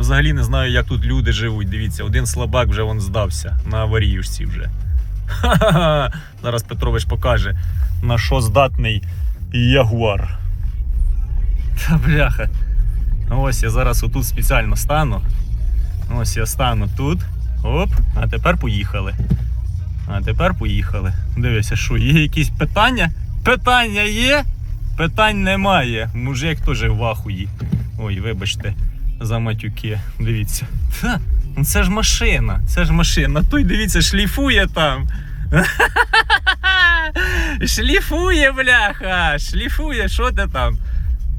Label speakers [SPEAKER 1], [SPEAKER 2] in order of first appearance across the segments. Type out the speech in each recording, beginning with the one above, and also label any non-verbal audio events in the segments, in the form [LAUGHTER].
[SPEAKER 1] взагалі не знаю, як тут люди живуть. Дивіться, один слабак вже вон здався на аваріюшці вже. Ха-ха-ха. Зараз Петрович покаже, на що здатний ягуар. Та бляха. Ось я зараз отут спеціально стану. Ось я стану тут. Оп, а тепер поїхали. А тепер поїхали. Дивися, що є якісь питання? Питання є? Питань немає. Мужик теж в ахуї. Ой, вибачте, за матюки. Дивіться. Та, ну це ж машина. Це ж машина. Той дивіться, шліфує там. [LAUGHS] шліфує, бляха! Шліфує, що ти там?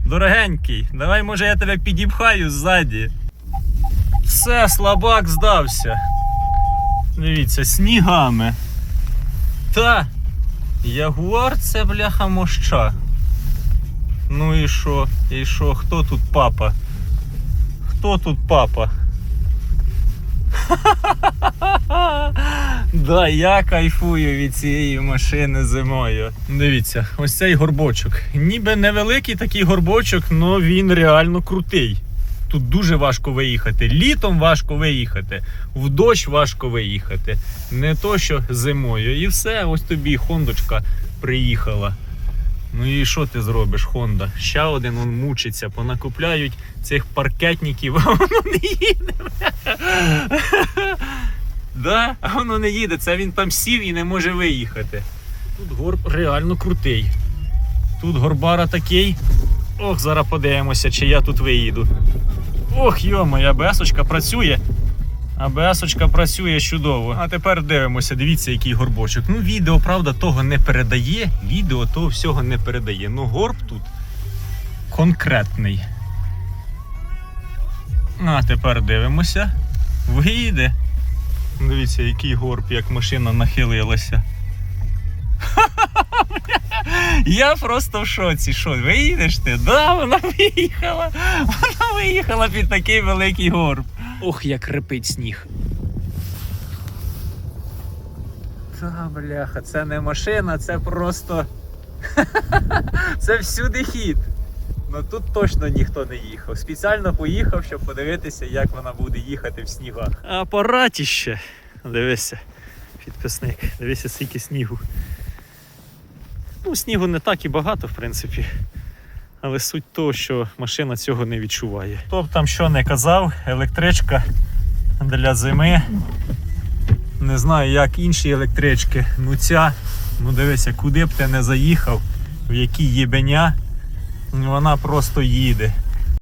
[SPEAKER 1] Дорогенький, давай, може, я тебе підіпхаю ззаді. Все, слабак здався. Дивіться, снігами. Та, ягуар це бляха моща. Ну і що? І що? Хто тут папа? Хто тут папа? [LAUGHS] Да, я кайфую від цієї машини зимою. Дивіться, ось цей горбочок. Ніби невеликий такий горбочок, але він реально крутий. Тут дуже важко виїхати. Літом важко виїхати, в дощ важко виїхати. Не то, що зимою. І все, ось тобі хондочка приїхала. Ну і що ти зробиш, Хонда? Ще один он мучиться, понакупляють цих паркетників, [LAUGHS] а воно не їде. [LAUGHS] Да, а воно не їде. Це він там сів і не може виїхати. Тут горб реально крутий. Тут горбара такий. Ох, зараз подивимося, чи я тут виїду. Ох, йомо, АБС-очка працює. АБС-очка працює чудово. А тепер дивимося, дивіться, який горбочок. Ну, відео, правда, того не передає. Відео того всього не передає. Ну, горб тут конкретний. А тепер дивимося. Виїде. Дивіться, який горб, як машина нахилилася. [LAUGHS] Я просто в шоці. Що, виїдеш ти? Да, вона виїхала. [LAUGHS] Вона виїхала під такий великий горб. Ох, як репить сніг. Та бляха, це не машина, це просто. [LAUGHS] це всюди хід. Ну тут точно ніхто не їхав. Спеціально поїхав, щоб подивитися, як вона буде їхати в снігах. Апаратіще. Дивися, підписник, дивися, скільки снігу. Ну, снігу не так і багато, в принципі. Але суть того, що машина цього не відчуває. Хто б там що не казав, електричка для зими. Не знаю, як інші електрички. Ну ця, ну дивися, куди б ти не заїхав, в які єбеня, вона просто їде.